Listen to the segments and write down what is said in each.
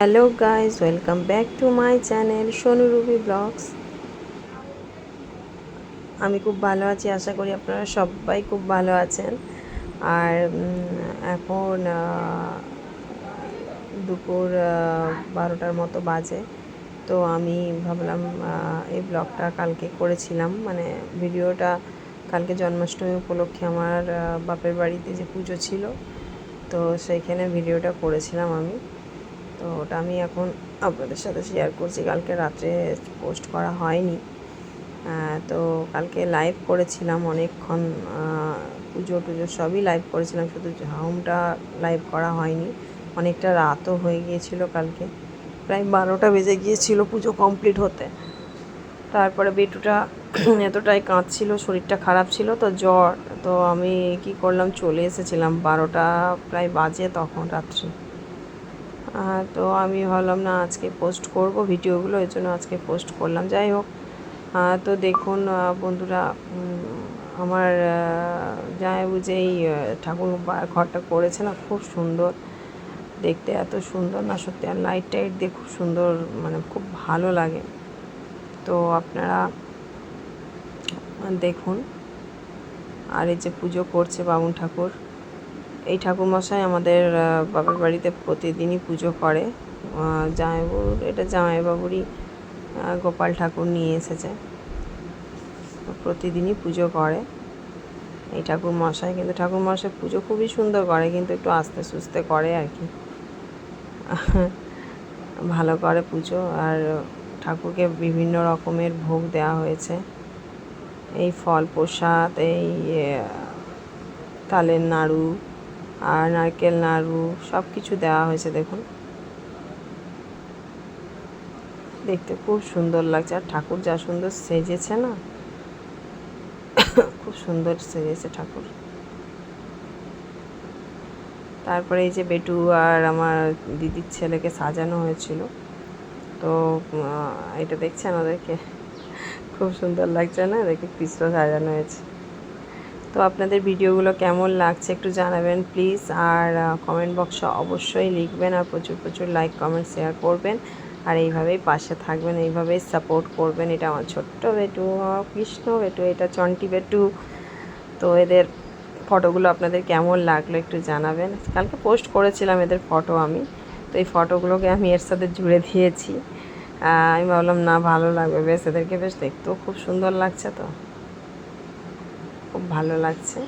Hello guys welcome back to my channel Sonu Ruby vlogs আমি খুব ভালো আছি, আশা করি আপনারা সবাই খুব ভালো আছেন। আর এখন দুপুর বারোটার মতো বাজে। তো আমি ভাবলাম এই ব্লগটা কালকে করেছিলাম। মানে ভিডিওটা কালকে জন্মাষ্টমী উপলক্ষে আমার বাপের বাড়িতে যে পুজো ছিল, তো সেইখানে ভিডিওটা করেছিলাম আমি। তো ওটা আমি এখন আপনাদের সাথে শেয়ার করছি। কালকে রাত্রে পোস্ট করা হয়নি। তো কালকে লাইভ করেছিলাম অনেকক্ষণ। পুজো টুজো সবই লাইভ করেছিলাম, শুধু হোমটা লাইভ করা হয়নি। অনেকটা রাতও হয়ে গিয়েছিল কালকে। প্রায় বারোটা বেজে গিয়েছিল পুজো কমপ্লিট হতে। তারপরে বেটুটা এতটাই কাঁদছিল, শরীরটা খারাপ ছিল, তো জ্বর। তো আমি কি করলাম, চলে এসেছিলাম বারোটা, প্রায় বাজে তখন রাত্রি। তো আমি ভাবলাম না আজকে পোস্ট করব ভিডিওগুলো এই জন্য আজকে পোস্ট করলাম। যাই হোক তো দেখুন বন্ধুরা আমার যেই আহ, ঠাকুর ঘরটা করেছে না খুব সুন্দর। দেখতে এত সুন্দর না সত্যি আর লাইট টাইট দিয়ে খুব সুন্দর মানে খুব ভালো লাগে। তো আপনারা দেখুন আর এই যে পুজো করছে বামুন ঠাকুর। এই ঠাকুরমশাই আমাদের বাবার বাড়িতে প্রতিদিনই পুজো করে। জামাইবাবুর, এটা জামাইবাবুরই গোপাল ঠাকুর নিয়ে এসেছে। প্রতিদিনই পুজো করে এই ঠাকুর মশাই কিন্তু ঠাকুর মশাই পুজো খুবই সুন্দর করে, কিন্তু একটু আস্তে সুস্তে করে আর কি। ভালো করে পুজো। আর ঠাকুরকে বিভিন্ন রকমের ভোগ দেওয়া হয়েছে। এই ফল প্রসাদ, এই তালের নাড়ু আর নারকেল, নাড়ু সব কিছু দেওয়া হয়েছে, দেখুন। দেখতে খুব সুন্দর লাগছে। আর ঠাকুর যা সুন্দর সেজেছে না? খুব সুন্দর সেজেছে ঠাকুর। তারপরে এই যে বেটু আর আমার দিদির ছেলেকে সাজানো হয়েছিল। তো এটা দেখছেন ওদেরকে? খুব সুন্দর লাগছে না? দেখে কৃষ্ণ সাজানো হয়েছে। তো আপনাদের ভিডিওগুলো কেমন লাগছে একটু জানাবেন প্লিজ। আর কমেন্ট বক্সে অবশ্যই লিখবেন আর প্রচুর প্রচুর লাইক কমেন্ট শেয়ার করবেন। আর এইভাবেই পাশে থাকবেন, এইভাবেই সাপোর্ট করবেন। এটা আমার ছোট্ট বেটু কৃষ্ণ বেটু, এটা চন্টি বেটু। তো এদের ফটোগুলো আপনাদের কেমন লাগল একটু জানাবেন। কালকে পোস্ট করেছিলাম এদের ফটো আমি। তো এই ফটোগুলোকে আমি এর সাথে জুড়ে দিয়েছি। আমি ভাবলাম, না, ভালো লাগবে। বেশ, এদেরকে বেশ দেখতেও খুব সুন্দর লাগছে তো। খুব ভালো লাগছে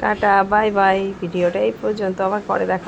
টাটা বাই বাই ভিডিওটা এই পর্যন্ত আবার পরে দেখা।